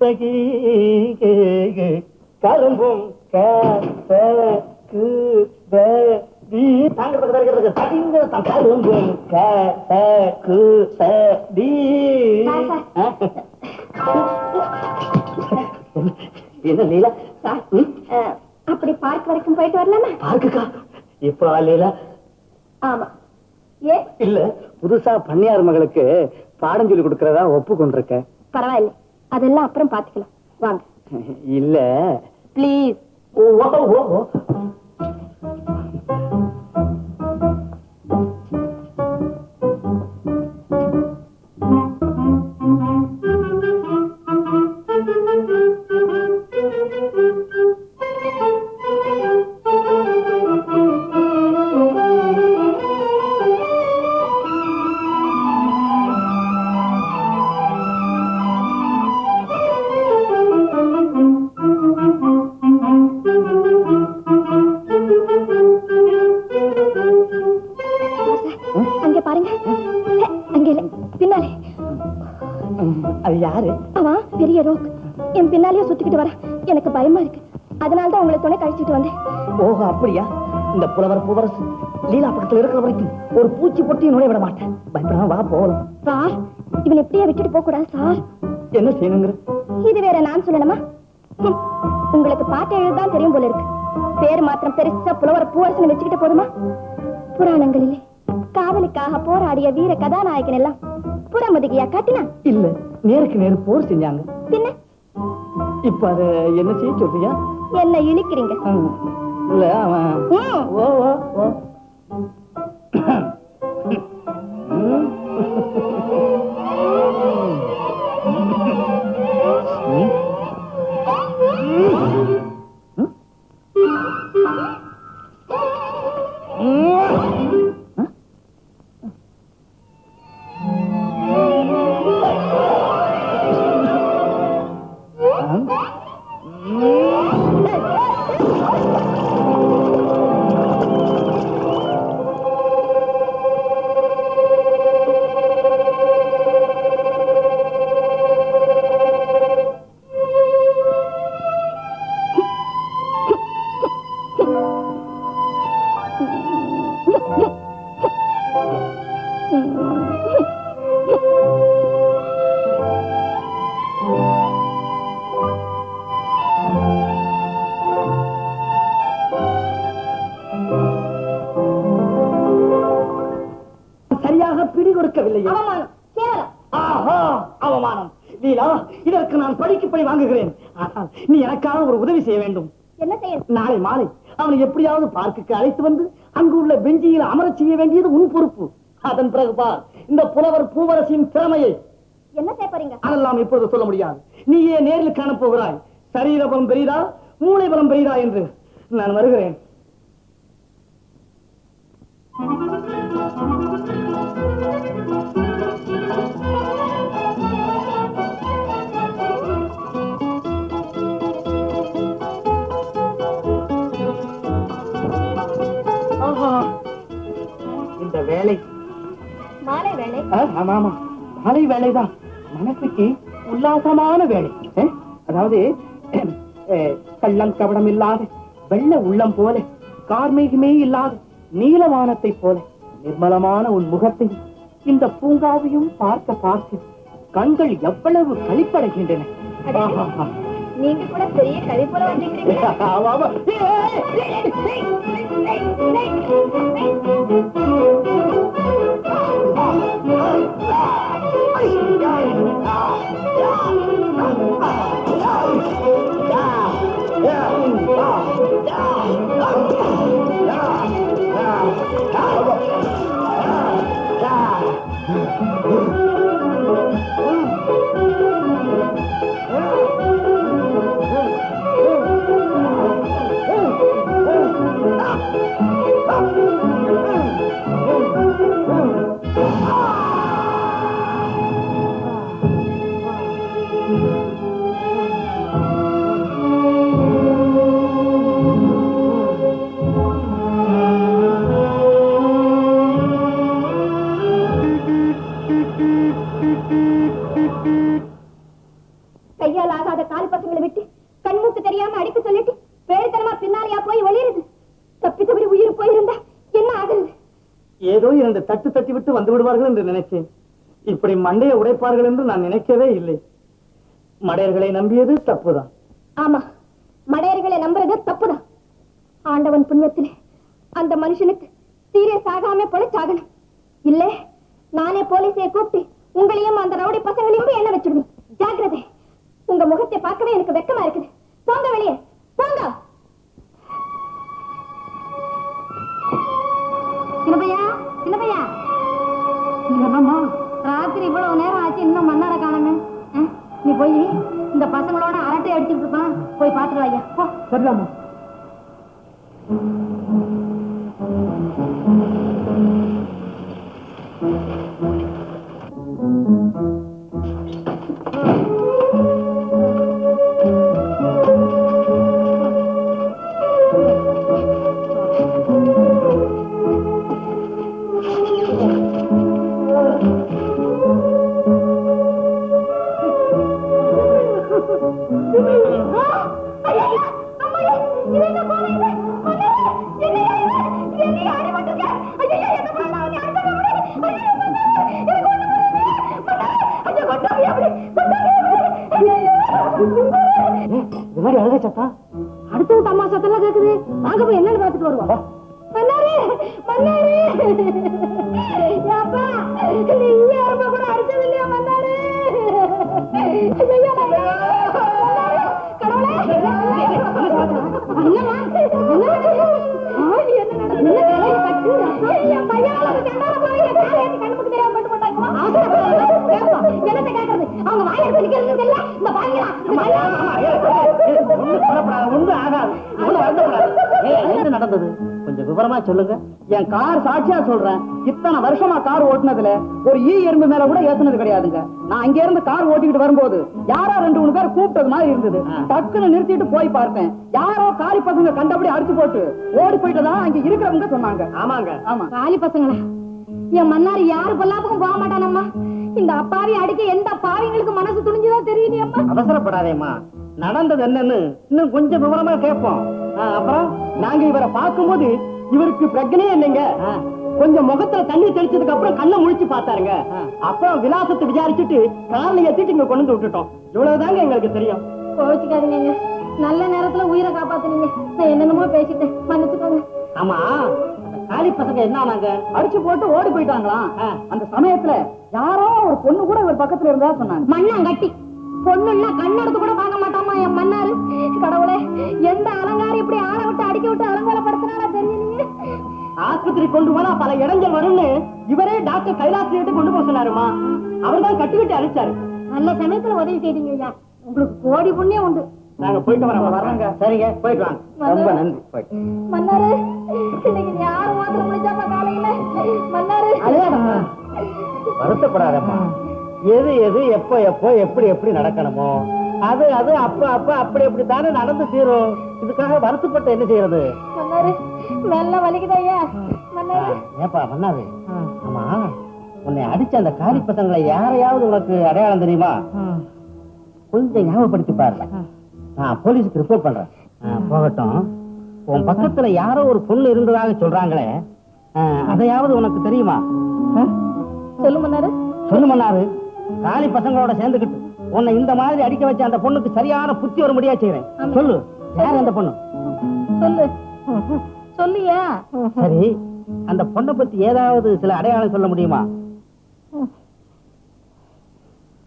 சகி கரும்பும் கரும்பும் க ச கு ச தி என்ன லீலா? அப்படி பார்க் வரைக்கும் போயிட்டு வரலாமா? பார்க்குக்கா. இப்போ லீலா ஆமா. ஏ? இல்ல புதுசா பண்ணையார் மகளுக்கு பாடம் சொல்லி கொடுக்கறதா ஒப்புக்கொண்டிருக்க. பரவாயில்ல. அதெல்லாம் அப்புறம் பாத்துக்கலாம். வாங்க. இல்ல. ப்ளீஸ் ஓ ஓ ஓ. இந்த புலவர் புவரசு லீலா பக்கத்துல இருக்கிற வரைக்கும் ஒரு பூச்சி பொட்டியும் நுழைய விட மாட்டேன். பயப்படாம வா போகலாம் சார் இவனை எப்படியே விட்டுட்டு போக கூடாது சார்? என்ன செய்யணுங்கிற? இது வேற நான் சொல்லணுமா? உங்களுக்கு பாட்டு எழுதான் தெரியும் போல இருக்கு. பேர் மாத்திரம் பெருசா புலவர பூவரசனை வச்சுக்கிட்டு போதுமா? புராணங்களிலே காதலுக்காக போராடிய வீர கதாநாயகன் எல்லாம் புறமுதுகியா காட்டினா? இல்ல நேருக்கு நேரு போர் செஞ்சாங்க. பின்ன? இப்ப அத என்ன செய்ய சொல்றியா? என்ன இழிக்கிறீங்க? இல்ல அவன் ஓ. ஓ அவமானம் லீலா இதற்கு நான் படிக்கு படி வாங்குகிறேன். ஆனால் நீ எனக்காக ஒரு உதவி செய்ய வேண்டும். என்ன செய்யணும் நாளை மாலை அவனை எப்படியாவது பார்க்குக்கு அழைத்து வந்து அங்கு உள்ள பெஞ்சியில் அமரச் செய்ய வேண்டியது உன் பொறுப்பு. அதன் பிறகு பார் இந்த புலவர் பூவரசின் திறமையை. என்ன செய்ய போறீங்க? அதெல்லாம் இப்பொழுது சொல்ல முடியாது. நீயே நேரில் போகிறாய். சரீர பலம் பெரிதா மூளை பலம் பெரிதா என்று நான் வருகிறேன். வேலை. மாலை வேலை. ஆமா ஆமா. மாலை வேலைதான். மனசுக்கு உல்லாசமான வேலை? அதாவது கள்ளம் கபடம் இல்லாத வெள்ள உள்ளம் போல கார்மேகமே இல்லாத நீலவானத்தை போல நிர்மலமான உன் முகத்தை இந்த பூங்காவையும் பார்க்க பார்க்க கண்கள் எவ்வளவு களிப்படைகின்றன. ஆஹா. நீங்க கூட பெரிய கதை போல வந்தீங்க Yeah. இப்படி மண்டையை உடைப்பார்கள் என்று நான் நினைக்கவே இல்லை. மடையர்களை நம்பியது தப்புதான். ஆமா மடையர்களை நம்புறது தப்புதான். ஆண்டவன் புண்ணியத்திலே அந்த மனுஷனுக்கு சீரியஸ் ஆகாம பொழைச்சாகணும். இல்ல நானே போலீஸை கூப்பிட்டு உங்களையும் அந்த ரவுடி பசங்களையும் என்ன வச்சிடுவேன் ஜாக்கிரதை. உங்க முகத்தை பார்க்கவே எனக்கு வெக்கமா இருக்குது. போங்க வெளியே. போங்க. சின்னபையா சின்னபையா என்னம்மா? ராத்திரி இவ்வளவு நேரம் ஆச்சு இன்னும் மன்னார காணமே? நீ போய் இந்த பசங்களோட அரட்டை அடிச்சுட்டு இருப்பான் போய் பாத்துட்டு ஐயா போ. அப்பா நீ யாருமா கூட அடிச்சது இல்லையா மன்னாரே ஐயையோ, விவரமா சொல்லுங்க. என் கார் சாட்சியா சொல்றேன். இத்தனை வருஷமா கார் ஓட்டுனதுல ஒரு ஈ எறும்பு மேல கூட ஏத்துனது கிடையாதுங்க. நான் அங்க இருந்து கார் ஓட்டிக்கிட்டு வரும்போது யாரோ ரெண்டு மூணு பேர் கூப்பிட்டது மாதிரி இருந்தது. டக்குன்னு நிறுத்திட்டு போய் பார்த்தேன். யாரோ காலி பசங்க கண்டபடி அடிச்சு போட்டு ஓடி போயிட்டதா அங்க இருக்கிறவங்க சொன்னாங்க. ஆமாங்க. ஆமா. காலி பசங்களா? என் மன்னார் யாரு பொல்லாப்புக்கும் போக மாட்டானம்மா. இந்த அப்பாவி அடிக்க எந்த பாவிங்களுக்கு மனசு துணிஞ்சுதோ தெரியலையம்மா அவசரப்படாதேம்மா. நடந்தது என்னன்னு இன்னும் கொஞ்சம் விவரமா கேட்போம். அப்புறம் நாங்க இவரை பார்க்கும்போது இவருக்கு பிரச்சனையே இல்லைங்க. கொஞ்சம் முகத்துல தண்ணி தெளிச்சதுக்கு அப்புறம் கண்ணை முழிச்சு பார்த்தாருங்க. அப்புறம் விலாசத்தை விசாரிச்சுட்டு கார்ல ஏத்திட்டு இங்க கொண்டு வந்து விட்டுட்டோம். இவ்வளவுதாங்க எங்களுக்கு தெரியும். கோவிச்சுக்காதீங்க நல்ல நேரத்துல உயிரை காப்பாத்துனீங்க. நான் என்னென்னமோ பேசிட்டேன். மன்னிச்சுக்கோங்க. ஆமா. காலி பசங்க என்ன ஆனாங்க அடிச்சு போட்டு ஓடி போயிட்டாங்களாம். அந்த சமயத்துல யாரோ ஒரு பொண்ணு கூட இவர் பக்கத்துல இருந்தா சொன்னாங்க. மண்ணாங்கட்டி. பொண்ணுன்னா கண்ணெடுத்து கூட பார்க்க மாட்டாமா என் மன்னாரு? கடவுளே எந்த அலங்காரம் இப்படி ஆளை விட்டு அடிக்க விட்டு அலங்கோலப்படுத்தினாலா தெரியலையே. ஆஸ்பத்திரி கொண்டு போனா பல இடங்கள் வரும்னு இவரே டாக்டர் கைலாசிட்டு கொண்டு போக சொன்னாருமா. அவர் தான் கட்டிவிட்டு அழிச்சாரு. நல்ல சமயத்துல உதவி செய்தீங்க ஐயா. உங்களுக்கு கோடி புண்ணியம் உண்டு. நாங்க போயிட்டு வரோம் வர்றாங்க சரிங்க போயிட்டு வாங்க. ரொம்ப நன்றி போயிட்டு. மன்னாரு இன்னைக்கு நீ யாரு மாத்திரம் முடிச்சாப்பா காலையில? மன்னாரு. வருத்தப்படாதம்மா. எது எது எப்போ எப்போ எப்படி எப்படி நடக்கணுமோ அது அது அப்ப அப்ப அப்படி அப்படி தானே நடந்து தீரும். இதுக்காக வருத்தப்பட்டு என்ன செய்யறது? மன்னாரு மெல்ல ஏப்பா ஆமா உன்னை அடிச்ச அந்த பசங்களை யாரையாவது உனக்கு அடையாளம் தெரியுமா? கொஞ்சம் ஞாபகப்படுத்தி பாருங்க. நான் போலீஸுக்கு ரிப்போர்ட் பண்றேன். போகட்டும். உன் பக்கத்துல யாரோ ஒரு பொண்ணு இருந்ததாக சொல்றாங்களே. அதையாவது உனக்கு தெரியுமா? சொல்லு மன்னாரு. சொல்லு மன்னாரு. காலி பசங்களோட சேர்ந்துக்கிட்டு உன்னை இந்த மாதிரி அடிக்க வச்ச அந்த பொண்ணுக்கு சரியான புத்தி ஒரு முடியா செய்யறேன் சொல்லு யார் அந்த பொண்ணு? சொல்லு. சொல்லியா? சரி அந்த பொண்ணை பத்தி ஏதாவது சில அடையாளம் சொல்ல முடியுமா?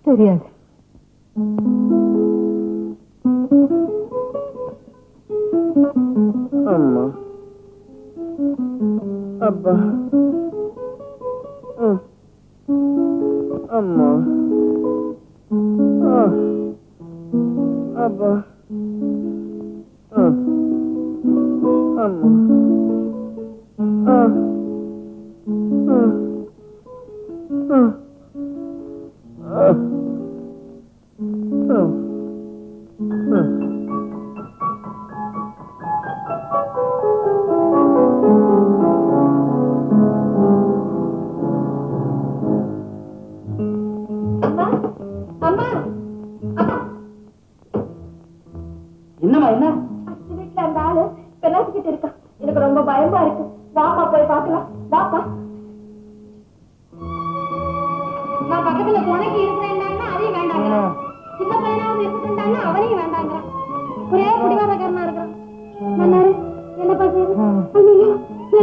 தெரியாது. அம்மா. அப்பா. அப்பா அம்மா அம்மா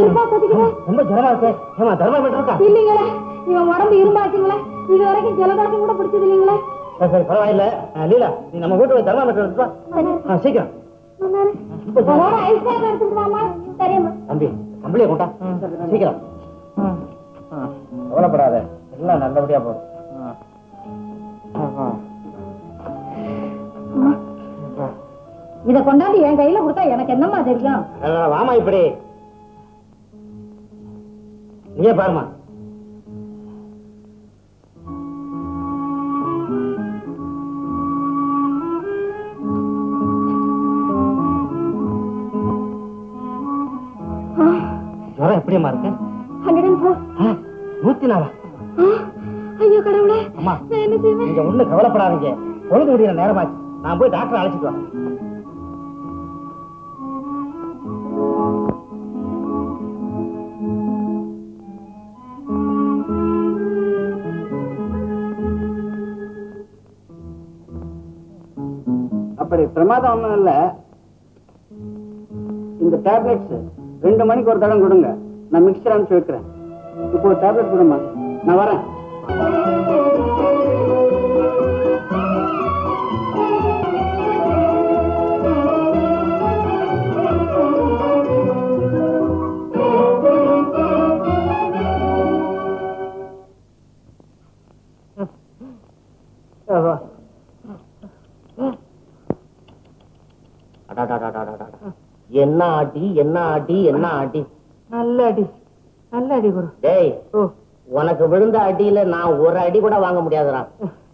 ரொம்ப ஜனமா இருக்கு. ஏமா தர்மா இருக்கா? இல்லைங்களே இவன் உடம்பு இரும்பாச்சுங்களே. இது வரைக்கும் ஜலதோஷம் கூட பிடிச்சது இல்லைங்களே. சரி சரி பரவாயில்ல. அஹ், லீலா நீ நம்ம வீட்டு தர்மா மீட்டர் எடுத்து வா. ஆ, சீக்கிரம். மன்னாரு உன்னோட ஐஸ் கேக் எடுத்துட்டு வாமா சரிம்மா. தம்பி கம்பளியை கொண்டா. சீக்கிரம். கவலைப்படாத. எல்லாம் நல்லபடியா போடும் இத கொண்டாந்து என் கையில கொடுத்தா எனக்கு என்னம்மா தெரியும்? வாமா இப்படி. நீயே பாருமா. ஜுரம் எப்படியம்மா இருக்கு? ஹண்ட்ரட் ஃபோர் நூத்தி நாலா ஐயோ கடவுளே. அம்மா நீங்க ஒண்ணு கவலைப்படாதீங்க. பொழுது முடிகிற நேரமாச்சு. நான் போய் டாக்டர் அழைச்சிட்டு வரேன். அப்படி பிரமாதம் ஒண்ணும் இந்த டேப்லெட்ஸ் ரெண்டு மணிக்கு ஒரு தடம் கொடுங்க. நான் மிக்சர் அனுப்பிச்சு வைக்கிறேன். இப்போ டேப்லெட் கொடுமா நான் வரேன். என்ன ஆட்டி என்ன ஆட்டி என்ன ஆட்டி? நல்ல அடி நல்ல அடி குரு. டேய் உனக்கு விழுந்த அடியில நான் ஒரு அடி கூட வாங்க முடியாதுடா.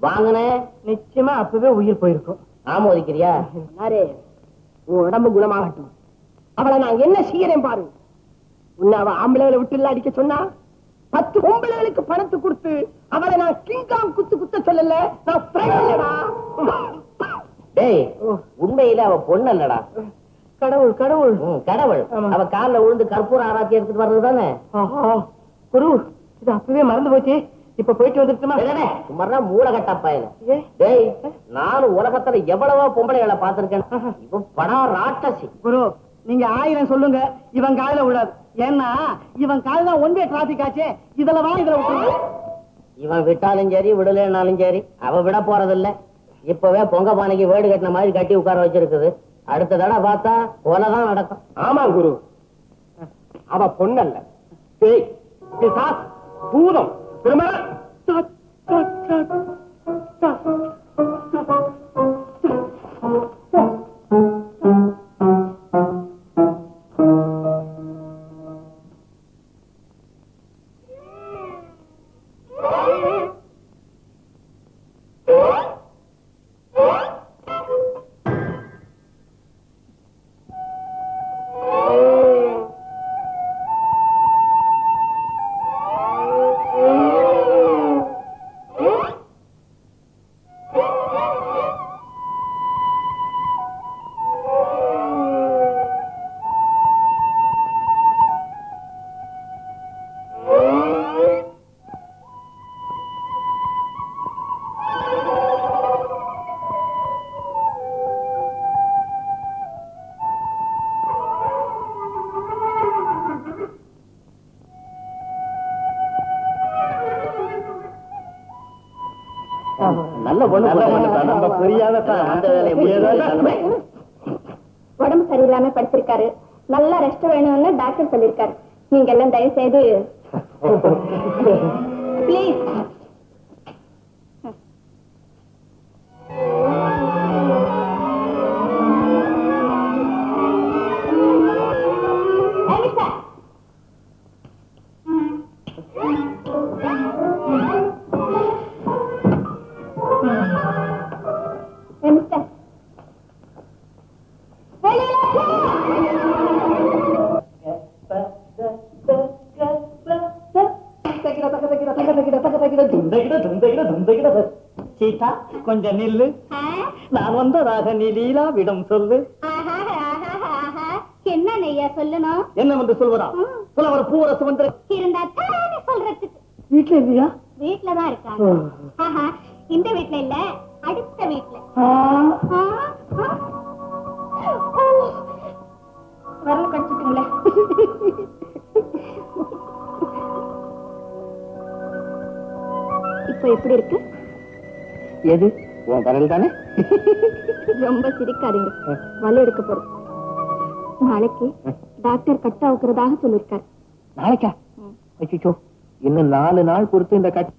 வாங்கினேன் நிச்சயமா அப்பவே உயிர் போயிருக்கும். ஆமா ஒதுக்கிறியா உன் உடம்பு குணமாகட்டும். அவளை நான் என்ன செய்யறேன் பாரு. உன்னை அவ ஆம்பளைகளை விட்டு அடிக்க சொன்னா? பத்து பொம்பளைகளுக்கு பணத்தை கொடுத்து அவளை நான் கிங்காங் குத்து குத்த சொல்லல. நான். டேய் உண்மையில அவ பொண்ணு இல்லடா கடவுள் கடவுள். கடவுள். அவ கால்ல விழுந்து கற்பூர ஆராய்ச்சி எடுத்துட்டு வர்றது தானே? குரு இது அப்பவே மறந்து போச்சு. இப்ப போயிட்டு வந்துட்டுமா சும்மா மூலகட்ட பயல டேய் நானும் உலகத்துல எவ்வளவோ பொம்பளைகளை பார்த்திருக்கேன். இவன் படா ராட்சசி. குரு நீங்க ஆயிரம் சொல்லுங்க. இவன் காதுல விடாது ஏன்னா இவன் தான் ஒன் வே டிராபிக் ஆச்சே. இதுல வா இதுல விட்டுருங்க இவன் விட்டாலும் சரி விடலைன்னாலும் சரி அவ விட போறதில்ல. இப்பவே பொங்க பானைக்கு வீடு கட்டின மாதிரி கட்டி உட்கார வச்சிருக்குது. அடுத்த தடவை பார்த்தா கொலைதான் நடக்கும். ஆமா குரு. அவ பொண்ணல்ல. பேய். பிசாஸ். பூதம். திரும்ப நம்ம புரியாததான். அந்த வேலையை முடியாது உடம்பு சரியில்லாம படுத்திருக்காரு. நல்லா ரெஸ்ட் வேணும்னு டாக்டர் சொல்லிருக்காரு நீங்க எல்லாம் தயவு செய்து ப்ளீஸ் சீதா கொஞ்சம் நில்லு. நான் வந்ததாக நீ லீலாவிடம் சொல்லு. என்ன நெய்யா சொல்லணும் என்னவென்று சொல்வதா புலவர் பூவரசு வந்து இருந்தா சொல்றதுக்கு. வீட்டுல இல்லையா? வீட்டுலதான் இருக்காங்க. இந்த வீட்ல இல்ல அடுத்த வீட்ல. இப்ப எப்படி இருக்கு? எது? உன் விரல் தானே? ரொம்ப சிரிக்காதீங்க. வலி எடுக்க போறோம். நாளைக்கு டாக்டர் கட் அவுக்கிறதாக சொல்லிருக்காரு நாளைக்கா? அச்சோ இன்னும் நாலு நாள் பொறுத்து இந்த கட்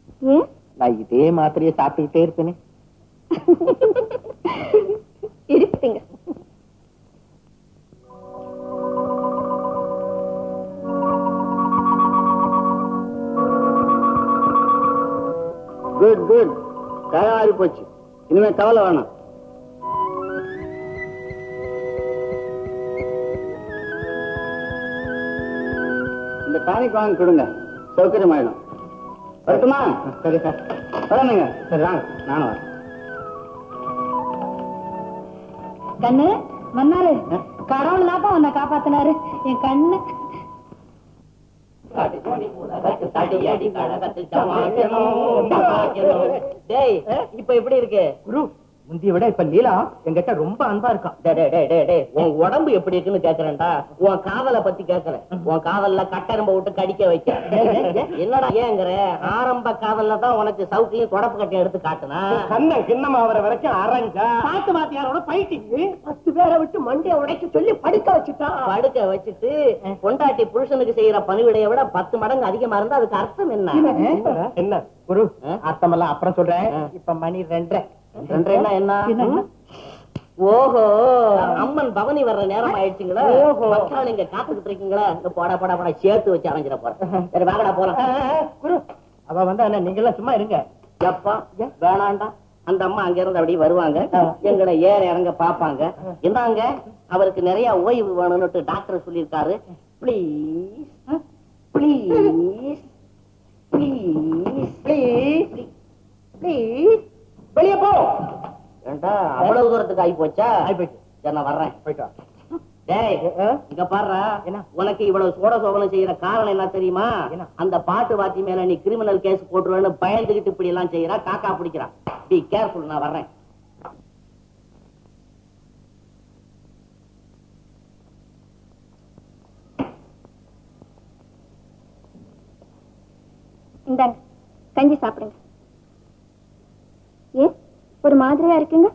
நான் இதே மாத்திரையை சாப்பிட்டுக்கிட்டே இருப்பேனே. இருப்பீங்க. குட் குட் தயாரி போச்சு. இனிமே கவலை வேணாம். இந்த டானிக் வாங்கி கொடுங்க. சௌகரியமாயிடும். வரட்டுமா? சரி சார். வரணுங்க. சரி வாங்க. நானும் வரேன். கண்ணு மன்னாரு. கடவுள் தான் உன்னை காப்பாத்தினாரு. என் கண்ணு. இப்ப எப்படி இருக்கு? குரு முந்திய விட இப்ப லீலா என்கிட்ட ரொம்ப அன்பா இருக்கா. டேய், டேய், டேய், டேய், டேய், உன் உடம்பு எப்படி இருக்குன்னு கேக்குறேன்டா. உன் காதலை பத்தி கேக்குறேன். உன் காதல்ல கட்டெரும்ப விட்டு கடிக்க வைக்க. என்னடா ஏங்கிற? ஆரம்ப காதல்ல தான் உனக்கு சவுக்கையும் தொடப்பு கட்டையும் எடுத்து காட்டுனா? கண்ணன் கிண்ணம் ஆவற வரைக்கும் அரைஞ்சா? பாட்டு மாத்தியாரோட பைட்டிக்கு பத்து பேரை விட்டு மண்டைய உடைக்க சொல்லி படிக்க வச்சுட்டா? படுக்க வச்சுட்டு பொண்டாட்டி புருஷனுக்கு செய்யற பணிவிடையை விட பத்து மடங்கு அதிகமா இருந்தா அதுக்கு அர்த்தம் என்ன? என்ன? குரு ஆ? அர்த்தமெல்லாம் அப்புறம் சொல்றேன். இப்ப மணி ரெண்டரை. என்ன? ஓஹோ அம்மன் பவனி வர்ற நேரம் ஆயிடுச்சுங்களா ஓஹோ. நீங்க காத்துக்கிட்டு இருக்கீங்களா? இந்த போடா போடா போடா சேர்த்து வச்சு அரைஞ்சிட போறேன். சரி வாங்கடா போலாம். குரு அவ வந்து என்ன நீங்க எல்லாம் சும்மா இருங்க. எப்பா வேணாண்டா. அந்த அம்மா அங்க இருந்து அப்படியே வருவாங்க. எங்களை ஏற இறங்க பாப்பாங்க என்னங்க அவருக்கு நிறைய ஓய்வு வேணும்னுட்டு டாக்டர் சொல்லியிருக்காரு. Please please please please please வெளியே போ ஏண்டா அவ்வளவு தூரத்துக்கு ஆகி போச்சா ஆகி போச்சு. சரி நான் வர்றேன் போயிட்டு. டேய்? இங்க என்ன? உனக்கு இவ்வளவு சோட சோபனம் செய்யற காரணம் என்ன தெரியுமா என்ன? அந்த பாட்டு வாத்தி மேல நீ கிரிமினல் கேஸ் போட்டுருவேன்னு பயந்துகிட்டு இப்படி எல்லாம் செய்யறா காக்கா பிடிக்கிறான் பி கேர்ஃபுல் நான் வர்றேன் இந்தாங்க கஞ்சி சாப்பிடுங்க ஒரு மாதிரியா இருக்குங்க?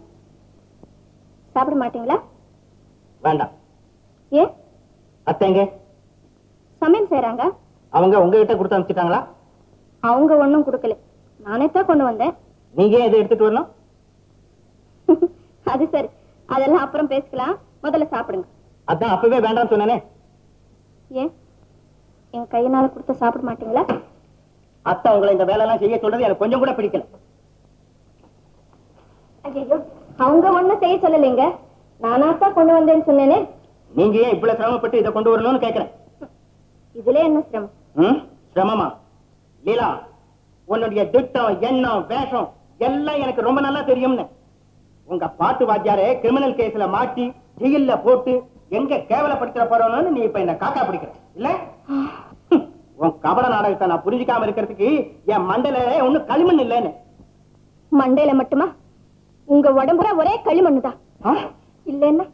சாப்பிட மாட்டீங்களா? வேண்டாம். ஏன் அத்தைங்க சமையல் செய்றாங்க. அவங்க உங்ககிட்ட கொடுத்து அனுப்பிச்சிட்டாங்களா? அவங்க ஒண்ணும் கொடுக்கல. நானே தான் கொண்டு வந்தேன். நீங்க ஏன் இதை எடுத்துட்டு வரணும்? அது சரி. அதெல்லாம் அப்புறம் பேசிக்கலாம். முதல்ல சாப்பிடுங்க. அதான் அப்பவே வேண்டாம்னு சொன்னேனே. ஏன் என் கையினால கொடுத்து சாப்பிட மாட்டீங்களா? அத்தை உங்களை இந்த வேலை எல்லாம் செய்ய சொல்றது எனக்கு கொஞ்சம் கூட பிடிக்கல. அவங்க ஒண்ணும் செய்ய சொல்லலைங்க. நானா தான் கொண்டு வந்தேன்னு சொன்னேனே. நீங்க ஏன் இவ்வளவு சிரமப்பட்டு இதை கொண்டு வரணும்னு கேக்குறேன்? இதுல என்ன சிரமம்? ம்? சிரமமா? லீலா உன்னுடைய திட்டம் எண்ணம் வேஷம் எல்லாம் எனக்கு ரொம்ப நல்லா தெரியும்னு. உங்க பாட்டு வாத்தியாரே கிரிமினல் கேஸ்ல மாட்டி ஜெயில்ல போட்டு எங்க கேவலப்படுத்த போறோம்னு நீ இப்ப என்ன காக்கா பிடிக்கிற. இல்ல? உன் கபட நாடகத்தை நான் புரிஞ்சுக்காம இருக்கிறதுக்கு என் மண்டல ஒண்ணு களிமண் இல்லைன்னு. மண்டையில மட்டுமா? உங்க உடம்புல ஒரே களிமண்ணுதான். ஆ? இல்லன்னா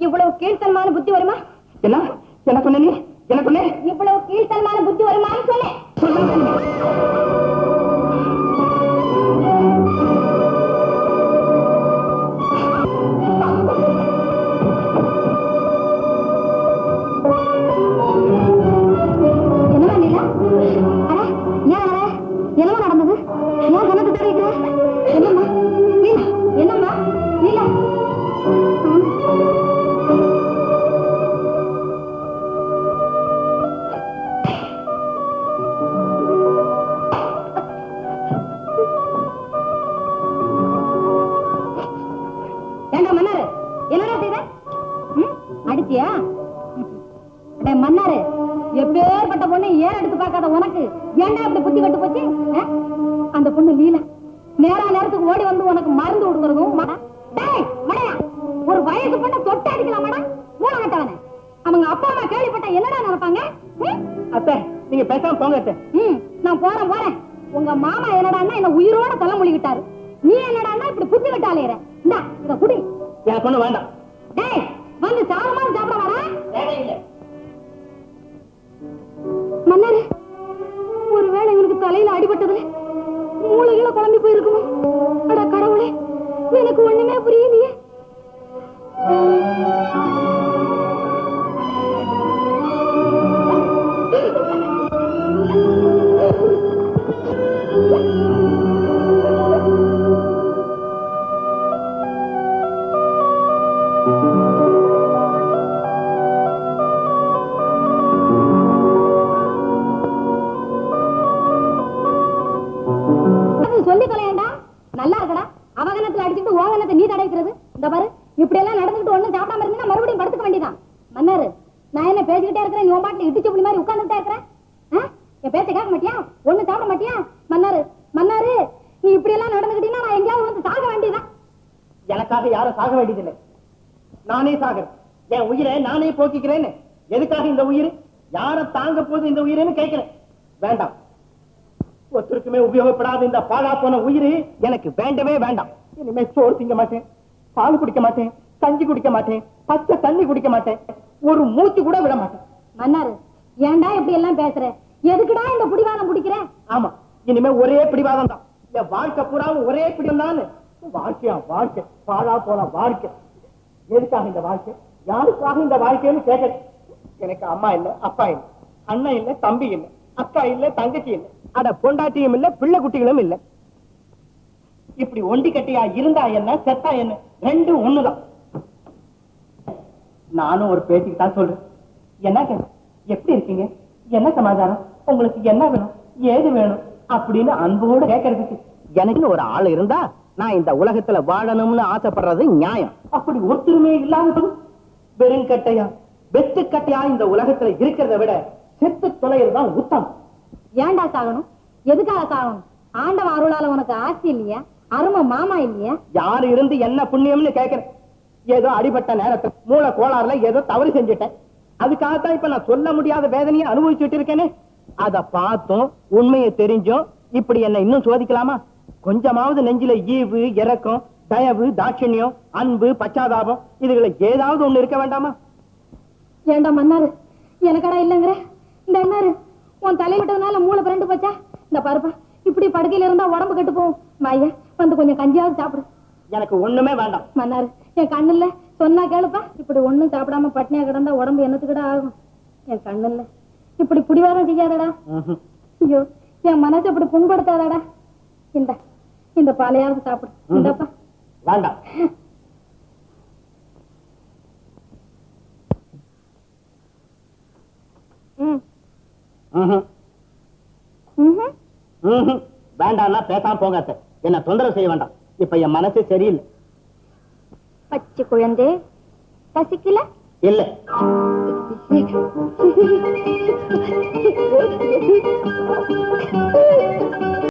இவ்வளவு கீழ்த்தனமான புத்தி வருமா? என்ன? என்ன சொன்ன என்ன சொன்ன இவ்வளவு கீழ்த்தனமான புத்தி வருமான்னு சொன்னேன். கொடுக்கறதும் டேய் வயசு பொண்ணை தொட்டு அடிக்கலாமாடா? மூணு கட்டவன அவங்க அப்பா அம்மா கேள்விப்பட்டா என்னடா நினைப்பாங்க? அத்தை நீங்க பேசாம போங்க அத்தை. ம் நான் போறேன் போறேன். உங்க மாமா என்னடான்னா என்ன உயிரோட தலை மொழிகிட்டாரு நீ என்னடான்னா இப்படி புத்தி விட்டாலேற இந்தா இத குடி. எனக்கு ஒண்ணு வேண்டாம். டேய் போக்கிக்கிறேன்னு? எதுக்காக இந்த உயிர்? யார தாங்க போகுது இந்த உயிர்னு கேட்கிறேன். வேண்டாம். ஒருத்தருக்குமே உபயோகப்படாத இந்த பாழா போன உயிர் எனக்கு வேண்டவே வேண்டாம். இனிமே சோறு திங்க மாட்டேன். பால் குடிக்க மாட்டேன். கஞ்சி குடிக்க மாட்டேன். பச்சை தண்ணி குடிக்க மாட்டேன். ஒரு மூச்சு கூட விட மாட்டேன். மன்னாரு ஏன்டா இப்படி எல்லாம் பேசுற? எதுக்குடா இந்த புடிவாதம் பிடிக்கிற? ஆமா இனிமே ஒரே பிடிவாதம் தான். என் வாழ்க்கை பூராவும் ஒரே பிடிவம் தான் வாழ்க்கையா வாழ்க்கை பாழா போன வாழ்க்கை. எதுக்காக இந்த வாழ்க்கை? யாருக்காக இந்த வாழ்க்கைன்னு கேட்க எனக்கு அம்மா இல்ல அப்பா இல்ல அண்ணன் இல்ல தம்பி இல்ல அக்கா இல்ல தங்கச்சி இல்ல அட பொண்டாட்டியும் இல்ல பிள்ளை குட்டிகளும் இல்ல. இப்படி ஒண்டி கட்டியா இருந்தா என்ன செத்தா என்ன? ரெண்டும் ஒண்ணுதான். நானும் ஒரு பேச்சுக்கு தான் சொல்றேன். என்ன கேட்க எப்படி இருக்கீங்க? என்ன சமாச்சாரம்? உங்களுக்கு என்ன வேணும்? ஏது வேணும்? அப்படின்னு அன்போடு கேட்கறதுக்கு. எனக்குன்னு ஒரு ஆள் இருந்தா நான் இந்த உலகத்துல வாழணும்னு ஆசைப்படுறது நியாயம். அப்படி ஒருத்தருமே இல்லாம வெறுங்கட்டையா வெத்து கட்டையா இந்த உலகத்துல இருக்கிறத விட செத்து தொலைகிறது தான் உத்தமம் ஏன்டா சாகணும்? எதுக்காக சாகணும்? ஆண்டவன் அருளால உனக்கு ஆஸ்தி இல்லையா? அருமை மாமா இல்லையா? யாரு இருந்து என்ன புண்ணியம்னு கேட்கிறேன். ஏதோ அடிபட்ட நேரத்துல மூளை கோளாறுல ஏதோ தவறு செஞ்சுட்டேன். அதுக்காகத்தான் இப்ப நான் சொல்ல முடியாத வேதனையை அனுபவிச்சுட்டு இருக்கேனே. அத பார்த்தும் உண்மையை தெரிஞ்சும். இப்படி என்ன இன்னும் சோதிக்கலாமா? கொஞ்சமாவது நெஞ்சில ஈவு இரக்கம் தயவு தாட்சண்யம் அன்பு பச்சாதாபம் இதுகளை ஏதாவது ஒண்ணு இருக்க வேண்டாமா? ஏண்டா மன்னாரு? எனக்கடா இல்லங்கிற? இந்த என்னாரு உன் தலையில விட்டதுனால மூளை பிறண்டு போச்சா? இந்த பருப்பா இப்படி படுக்கையில இருந்தா உடம்பு கெட்டு போகும். மையா வந்து கொஞ்சம் கஞ்சியாவது சாப்பிடு. எனக்கு ஒண்ணுமே வேண்டாம். மன்னாரு என் கண்ணு இல்ல சொன்னா கேளுப்பா. இப்படி ஒண்ணும் சாப்பிடாம பட்னியா கிடந்தா உடம்பு என்னத்துக்கிட ஆகும்? என் கண்ணு இல்ல இப்படி புடிவாதம் செய்யாதடா. ஐயோ என் மனசை இப்படி புண்படுத்தாதடா. இந்த இந்த பாலையாவது சாப்பிடு. இந்தப்பா. வேண்டாம். வேண்டாம்னா பேசாம போங்க. என்ன தொந்தரவு செய்ய வேண்டாம். இப்ப என் மனசு சரியில்லை. பச்சை குழந்தை. பசிக்கல? இல்ல. Thank you.